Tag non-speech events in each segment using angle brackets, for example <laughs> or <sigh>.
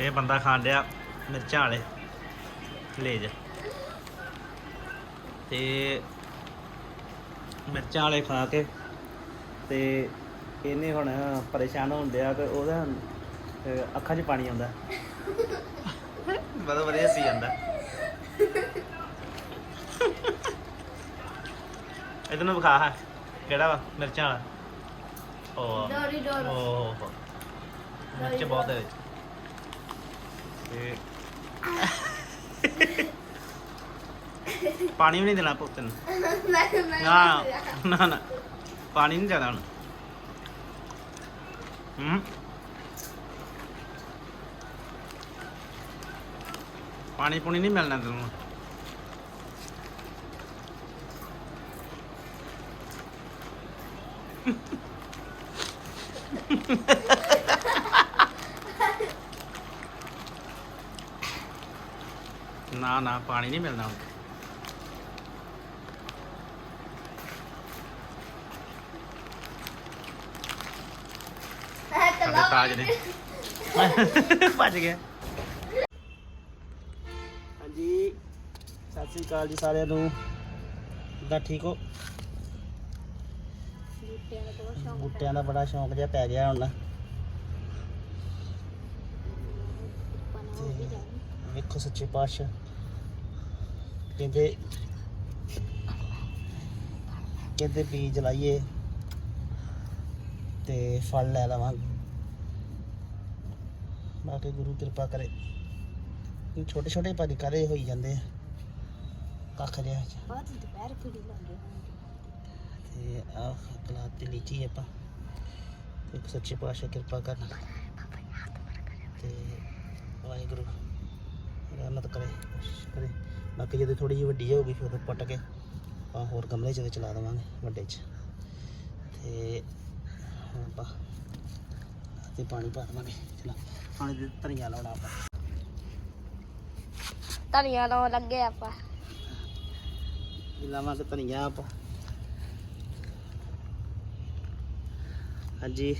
ਇਹ ਬੰਦਾ ਖਾਣ ਡਿਆ ਮਿਰਚਾਂ ਵਾਲੇ ਲੇਜ ਤੇ ਮਿਰਚਾਂ ਵਾਲੇ ਖਾ ਕੇ ਤੇ ਇਹਨੇ ਹੁਣ ਪਰੇਸ਼ਾਨ ਹੋਣ ਡਿਆ ਕਿ ਉਹਦਾ ਅੱਖਾਂ 'ਚ ਪਾਣੀ ਆਉਂਦਾ। ਬੜਾ ਵਧੀਆ ਸੀ ਜਾਂਦਾ ਇਹਦੇ ਨੂੰ ਵਿਖਾ ਹੈ ਕਿਹੜਾ ਵਾ ਮਿਰਚਾਂ ਵਾਲਾ? ਉਹ ਡੋਰੀ ਡੋਰ। ਓਹ। ਮਿਰਚ ਬਹੁਤ ਹੈ ਵਿੱਚ। ਤੇ <laughs> ਪਾਣੀ ਵੀ ਨਹੀਂ ਦੇਣਾ ਪੁੱਤ ਨੂੰ <laughs> ਮੈਂ ਮੈਂ ਨਾ ਨਾ ਨਾ। ਪਾਣੀ ਨਹੀਂ ਦੇਣਾ ਹੁਣ। ਹੂੰ। ਪਾਣੀ ਪੂਣੀ ਨਹੀਂ ਮਿਲਣਾ ਤੈਨੂੰ ਨਾ ਨਾ ਪਾਣੀ ਨਹੀਂ ਮਿਲਣਾ ਹੁਣ। ਸਾਡੇ ਤਾਜ ਨੇ। <laughs> ਭੱਜ ਗਿਆ। ਹਾਂਜੀ ਸਤਿ ਸ੍ਰੀ ਅਕਾਲ ਜੀ ਸਾਰਿਆਂ ਨੂੰ। ਦਾ ਠੀਕ ਹੋ? ਬੂਟਿਆਂ ਦਾ ਬੜਾ ਸ਼ੌਂਕ ਜਿਹਾ ਪੈ ਗਿਆ ਹੁਣ। ਤੇ ਵੇਖੋ ਸੱਚੇ ਪਾਤਸ਼ਾਹ। ਕਹਿੰਦੇ ਕਹਿੰਦੇ ਬੀਜ ਲਾਈਏ ਤੇ ਫਲ ਲੈ ਲਵਾਂਗੇ। ਬਾਕੀ ਗੁਰੂ ਕਿਰਪਾ ਕਰੇ। ਇਹ ਛੋਟੇ ਛੋਟੇ ਭਾਜੀ ਕਰੇ ਹੋਈ ਜਾਂਦੇ ਆ। ਕੱਖ ਜਿਹਾ। ਬਾਅਦ ਦੁਪਹਿਰ ਕਿਹੜੀ ਲੱਗੇ ਤੇ ਆ ਕਲਾਤ ਤੇ ਲੀਚੀ ਆਪਾਂ ਇੱਕ ਸੱਚੇ ਪਾਤਸ਼ਾਹ ਕਿਰਪਾ ਕਰਨ। ਤੇ ਵਾਹਿਗੁਰੂ। ਰਹਿਮਤ ਕਰੇ ਕਰੇ। ਬਾਕੀ ਜਦੋਂ ਥੋੜੀ ਜਿਹੀ ਵੱਡੀ ਹੋਊਗੀ ਫਿਰ ਉਹ ਪੱਟ ਕੇ ਆਪਾਂ ਹੋਰ ਗਮਲੇ 'ਚ ਇਹਦੇ ਚ ਲਾ ਦੇਵਾਂਗੇ ਵੱਡੇ 'ਚ। ਤੇ ਆਪਾਂ ਤੇ ਪਾਣੀ ਪਾ ਦੇਵਾਂਗੇ। ਚਲੋ ਪਾਣੀ ਦੇ ਧਨੀਆ ਲਾਉਣਾ ਆਪਾਂ। ਧਨੀਆ ਲਾਉਣ ਲੱਗੇ ਆਪਾਂ। ਲਾਵਾਂਗੇ ਧਨੀਆ ਆਪਾਂ। ਹਾਂਜੀ।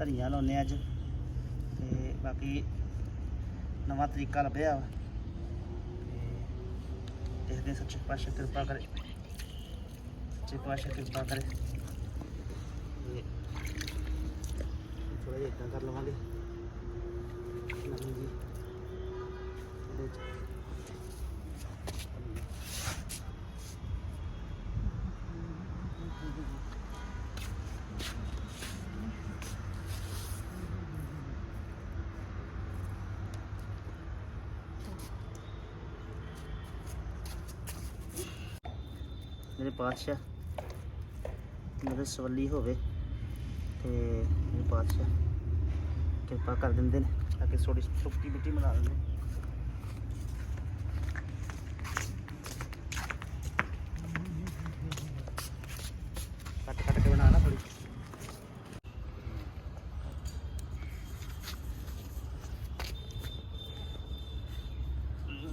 ਧਨੀਆ ਲਾਉਨੇ ਅੱਜ। ਤੇ ਬਾਕੀ ਨਵਾਂ ਤਰੀਕਾ ਲੱਭਿਆ ਵਾ। ਤੇ ਦੇਖਦੇ ਹਾਂ ਸੱਚੇ ਪਾਤਸ਼ਾਹ ਕਿਰਪਾ ਕਰੇ। ਸੱਚੇ ਪਾਤਸ਼ਾਹ ਕਿਰਪਾ ਕਰੇ। ਥੋੜਾ ਜਿਹਾ ਇਦਾਂ ਕਰ ਲਵਾਂਗੇ ਨਵੀਂ ਜੀ ਇਹਦੇ ਚ ਮੇਰੇ ਪਾਤਸ਼ਾਹ, ਮੇਰੇ ਸਵੱਲੀ ਹੋਵੇ ਤੇ ਮੇਰੇ ਪਾਤਸ਼ਾਹ, ਕਿਰਪਾ ਕਰ ਦਿੰਦੇ ਨੇ ਤਾਂ ਕਿ ਥੋੜੀ ਸੁੱਕੀ ਮਿੱਟੀ ਬਣਾ ਦਿੰਦੇ ਕੱਟ ਕੱਟ ਕੇ ਬਣਾ ਥੋੜੀ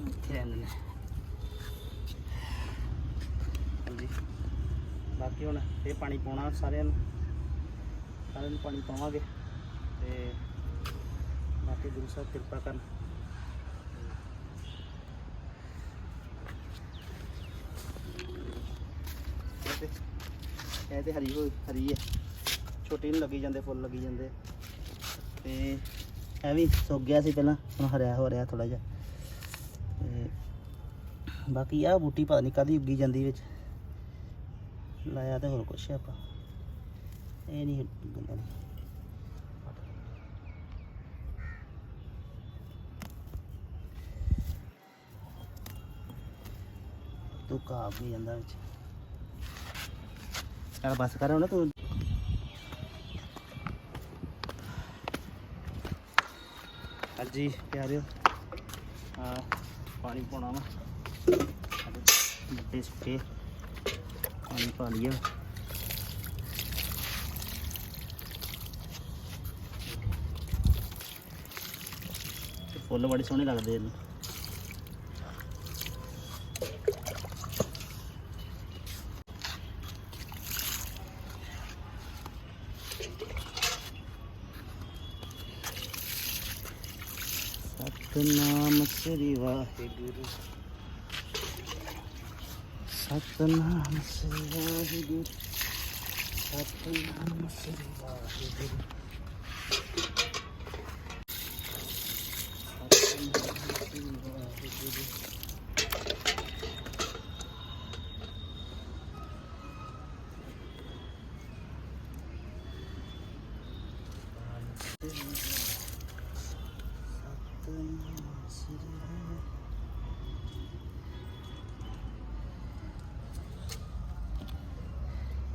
ਇੱਥੇ ਰਹਿੰਦੇ ਨੇ ਹਾਂਜੀ ਬਾਕੀ ਹੁਣ ਇਹ ਪਾਣੀ ਪਾਉਣਾ, ਸਾਰਿਆਂ ਨੂੰ। ਸਾਰਿਆਂ ਨੂੰ ਪਾਣੀ ਪਾਵਾਂਗੇ ਤੇ ਬਾਕੀ ਗੁਰੂ ਸਾਹਿਬ ਕਿਰਪਾ ਕਰਨ। ਇਹ ਤੇ ਹਰੀ ਹੋਈ ਹਰੀ ਹੈ। ਛੋਟੀ ਨੂੰ ਲੱਗੀ ਜਾਂਦੇ, ਫੁੱਲ ਲੱਗੀ ਜਾਂਦੇ। ਤੇ ਇਹ ਵੀ ਸੁੱਕ ਗਿਆ ਸੀ ਪਹਿਲਾਂ, ਹੁਣ ਹਰਿਆ ਹੋ ਰਿਹਾ ਥੋੜਾ ਜਿਹਾ। ਤੇ ਬਾਕੀ ਆ ਬੂਟੀ ਪਤਾ ਨਹੀਂ ਕਦੀ ਉੱਗੀ ਜਾਂਦੀ ਵਿੱਚ। ਲਾਇਆ ਤੇ ਹੋਰ ਕੁਛ ਆਪਾਂ। ਇਹ ਨਹੀਂ ਉੱਗਦਾ ਨਹੀਂ ਤੂੰ ਕਾਬ ਵੀ ਜਾਂਦਾ ਵਿੱਚ। ਚੱਲ ਬਸ ਕਰ ਹੁਣ ਤੂੰ। ਹਾਂਜੀ, ਪਿਆਰਿਓ। ਆ ਪਾਣੀ ਪਾਉਣਾ ਵਾ। ਬੱਟੇ ਸੁੱਕੇ। ਪਾਣੀ ਪਾ ਲਿਆ ਫੁੱਲ ਬੜੇ ਸੋਹਣੇ ਲੱਗਦੇ ਇਹਨੂੰ। ਸਤਨਾਮ ਸ੍ਰੀ ਵਾਹਿਗੁਰੂ। ਸਤਨਾਮ ਸ੍ਰੀ ਵਾਹਿਗੁਰੂ ਸਤਨਾਮ ਸ੍ਰੀ ਵਾਹਿਗੁਰੂ ਸਤਨਾਮ ਸ੍ਰੀ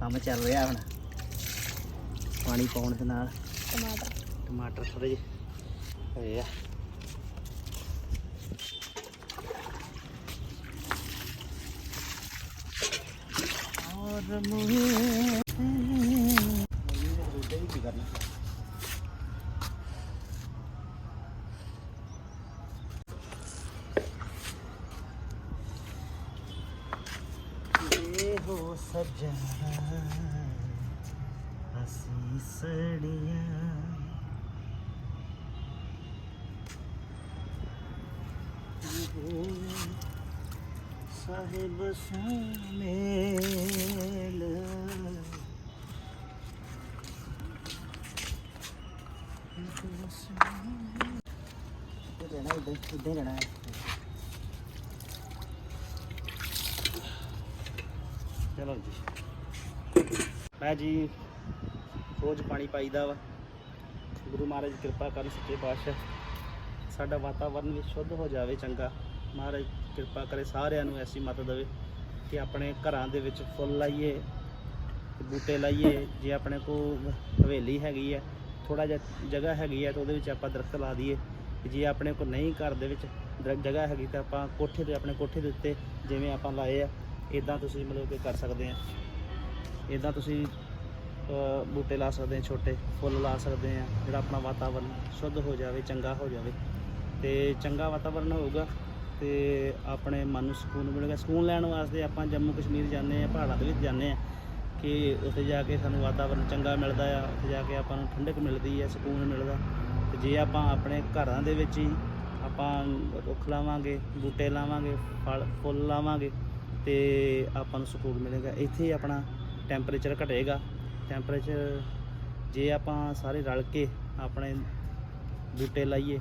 ਕੰਮ ਚੱਲ ਰਿਹਾ ਹੁਣ। ਪਾਣੀ ਪਾਉਣ ਦੇ ਨਾਲ। ਟਮਾਟਰ। ਟਮਾਟਰ ਥੋੜੇ ਜਿਹੇ ਹੋਏ ਆ। ਔਰ ਮੁਝੇ ਸਾਹਿਬ ਸ਼ਾਮੇਲ। ਰਹਿਣਾ ਇੱਦਾਂ ਇੱਦਾਂ ਰਹਿਣਾ। ਚਲੋ ਜੀ। ਮੈਂ ਜੀ ਰੋਜ਼ ਪਾਣੀ ਪਾਈਦਾ ਵਾ। ਗੁਰੂ ਮਹਾਰਾਜ ਕਿਰਪਾ ਕਰਨ ਸੱਚੇ ਪਾਤਸ਼ਾਹ। ਸਾਡਾ ਵਾਤਾਵਰਨ ਵੀ ਸ਼ੁੱਧ ਹੋ ਜਾਵੇ, ਚੰਗਾ। ਮਹਾਰਾਜ ਕਿਰਪਾ ਕਰੇ ਸਾਰਿਆਂ ਨੂੰ ਐਸੀ ਮਤ ਦੇਵੇ ਕਿ ਆਪਣੇ ਘਰਾਂ ਦੇ ਵਿੱਚ ਫੁੱਲ ਲਾਈਏ ਬੂਟੇ ਲਾਈਏ। ਜੇ ਆਪਣੇ ਕੋਲ ਹਵੇਲੀ ਹੈਗੀ ਹੈ ਥੋੜਾ ਜਿਹਾ ਜਗ੍ਹਾ ਹੈਗੀ ਹੈ ਤਾਂ ਉਹਦੇ ਵਿੱਚ ਆਪਾਂ ਦਰਖਤ ਲਾ ਦਈਏ। ਜੇ ਆਪਣੇ ਕੋਲ ਨਹੀਂ ਘਰ ਦੇ ਵਿੱਚ ਦਰ- ਜਗ੍ਹਾ ਹੈਗੀ ਤਾਂ ਆਪਾਂ ਕੋਠੇ ਤੇ, ਆਪਣੇ ਕੋਠੇ ਦੇ ਉੱਤੇ ਜਿਵੇਂ ਆਪਾਂ ਲਾਏ ਆ ਇਦਾਂ ਤੁਸੀਂ ਮਤਲਬ ਕਿ ਕਰ ਸਕਦੇ ਆ। ਇਦਾਂ ਤੁਸੀਂ ਬੂਟੇ ਲਾ ਸਕਦੇ ਆ, ਛੋਟੇ ਫੁੱਲ ਲਾ ਸਕਦੇ ਆ, ਜਿਹੜਾ ਆਪਣਾ ਵਾਤਾਵਰਨ ਸ਼ੁੱਧ ਹੋ ਜਾਵੇ, ਚੰਗਾ ਹੋ ਜਾਵੇ। ਤੇ ਚੰਗਾ ਵਾਤਾਵਰਨ ਹੋਊਗਾ ਤੇ ਆਪਣੇ ਮਨ ਨੂੰ ਸਕੂਨ ਮਿਲੇਗਾ ਸਕੂਨ ਲੈਣ ਵਾਸਤੇ ਆਪਾਂ ਜੰਮੂ ਕਸ਼ਮੀਰ ਜਾਂਦੇ ਆ ਪਹਾੜਾਂ ਦੇ ਵਿੱਚ ਜਾਂਦੇ ਆ ਕਿ ਉੱਥੇ ਜਾ ਕੇ ਸਾਨੂੰ ਵਾਤਾਵਰਨ ਚੰਗਾ ਮਿਲਦਾ ਆ, ਉੱਥੇ ਜਾ ਕੇ ਆਪਾਂ ਨੂੰ ਠੰਡਕ ਮਿਲਦੀ ਹੈ ਸਕੂਨ ਮਿਲਦਾ। ਤੇ ਜੇ ਆਪਾਂ ਆਪਣੇ ਘਰਾਂ ਦੇ ਵਿੱਚ ਹੀ ਆਪਾਂ ਰੁੱਖ ਲਾਵਾਂਗੇ, ਬੂਟੇ ਲਾਵਾਂਗੇ, ਫਲ, ਫੁੱਲ ਲਾਵਾਂਗੇ ਤੇ ਆਪਾਂ ਨੂੰ ਸਕੂਨ ਮਿਲੇਗਾ। ਇੱਥੇ ਹੀ ਆਪਣਾ ਟੈਂਪਰੇਚਰ ਘਟੇਗਾ। ਟੈਂਪਰੇਚਰ ਜੇ ਆਪਾਂ ਸਾਰੇ ਰਲ ਕੇ ਆਪਣੇ ਬੂਟੇ ਲਾਈਏ,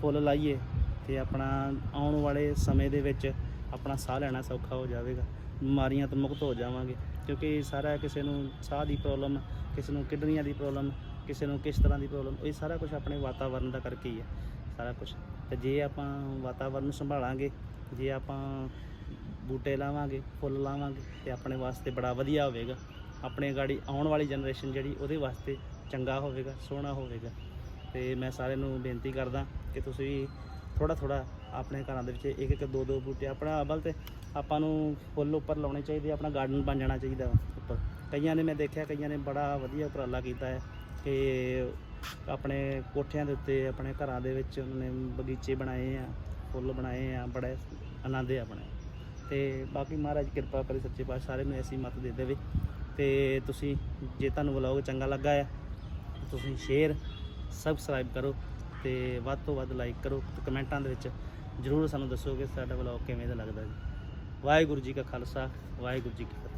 ਫੁੱਲ ਲਾਈਏ ਤੇ ਆਪਣਾ ਆਉਣ ਵਾਲੇ ਸਮੇਂ ਦੇ ਵਿੱਚ ਆਪਣਾ ਸਾਹ ਲੈਣਾ ਸੌਖਾ ਹੋ ਜਾਵੇਗਾ। ਬਿਮਾਰੀਆਂ ਤੋਂ ਮੁਕਤ ਹੋ ਜਾਵਾਂਗੇ, ਕਿਉਂਕਿ ਸਾਰਾ ਕਿਸੇ ਨੂੰ ਸਾਹ ਦੀ ਪ੍ਰੋਬਲਮ ਕਿਸੇ ਨੂੰ ਕਿਡਨੀਆਂ ਦੀ ਪ੍ਰੋਬਲਮ ਕਿਸੇ ਨੂੰ ਕਿਸ ਤਰ੍ਹਾਂ ਦੀ ਪ੍ਰੋਬਲਮ ਇਹ ਸਾਰਾ ਕੁਝ ਆਪਣੇ ਵਾਤਾਵਰਨ ਦਾ ਕਰਕੇ ਹੀ ਹੈ, ਸਾਰਾ ਕੁਝ ਤੇ ਜੇ ਆਪਾਂ ਵਾਤਾਵਰਨ ਨੂੰ ਸੰਭਾਲਾਂਗੇ, ਜੇ ਆਪਾਂ ਬੂਟੇ ਲਾਵਾਂਗੇ, ਫੁੱਲ ਲਾਵਾਂਗੇ, ਤੇ ਆਪਣੇ ਵਾਸਤੇ ਬੜਾ ਵਧੀਆ ਹੋਵੇਗਾ। ਆਪਣੇ ਗਾੜੀ ਆਉਣ ਵਾਲੀ ਜਨਰੇਸ਼ਨ ਜਿਹੜੀ, ਉਹਦੇ ਵਾਸਤੇ ਚੰਗਾ ਹੋਵੇਗਾ, ਸੋਹਣਾ ਹੋਵੇਗਾ। ਤੇ ਮੈਂ ਸਾਰਿਆਂ ਨੂੰ ਬੇਨਤੀ ਕਰਦਾ ਕਿ ਤੁਸੀਂ ਥੋੜਾ ਥੋੜਾ ਆਪਣੇ ਘਰਾਂ ਦੇ ਵਿੱਚ ਇੱਕ ਇੱਕ ਦੋ ਦੋ ਬੂਟੇ ਆਪਣਾ ਅਬਲ ਤੇ ਆਪਾਂ ਨੂੰ ਫੁੱਲ ਉੱਪਰ ਲਾਉਣੇ ਚਾਹੀਦੇ, ਆਪਣਾ ਗਾਰਡਨ ਬਣ ਜਾਣਾ ਚਾਹੀਦਾ ਉੱਪਰ। ਕਈਆਂ ਨੇ ਮੈਂ ਦੇਖਿਆ, ਕਈਆਂ ਨੇ ਬੜਾ ਵਧੀਆ ਉਪਰਾਲਾ ਕੀਤਾ ਹੈ ਕਿ ਆਪਣੇ ਕੋਠਿਆਂ ਦੇ ਉੱਤੇ, ਆਪਣੇ ਘਰਾਂ ਦੇ ਵਿੱਚ ਉਹਨਾਂ ਨੇ ਬਗੀਚੇ ਬਣਾਏ ਆ, ਫੁੱਲ ਬਣਾਏ ਆ, ਬੜੇ ਆਨੰਦ ਆ ਆਪਣੇ। ਤੇ ਬਾਕੀ ਮਹਾਰਾਜ ਕਿਰਪਾ ਕਰੇ ਸੱਚੇ ਪਾਤਸ਼ਾਹ ਸਾਰੇ ਨੂੰ ਐਸੀ ਮਤ ਦੇ ਦੇਵੇ। ਤੇ ਤੁਸੀਂ ਜੇ ਤੁਹਾਨੂੰ ਵਲੌਗ ਚੰਗਾ ਲੱਗਾ ਹੈ, ਤੁਸੀਂ ਸ਼ੇਅਰ ਸਬਸਕ੍ਰਾਈਬ ਕਰੋ। ਤੇ ਵੱਧ ਤੋਂ ਵੱਧ ਲਾਈਕ ਕਰੋ ਤੇ ਕਮੈਂਟਾਂ ਦੇ ਵਿੱਚ ਜਰੂਰ ਸਾਨੂੰ ਦੱਸੋ ਕਿ ਸਾਡਾ ਵਲੌਗ ਕਿਵੇਂ ਦਾ ਲੱਗਦਾ ਜੀ। ਵਾਹਿਗੁਰੂ ਜੀ ਕਾ ਖਾਲਸਾ, ਵਾਹਿਗੁਰੂ ਜੀ ਕੀ ਫਤਿਹ।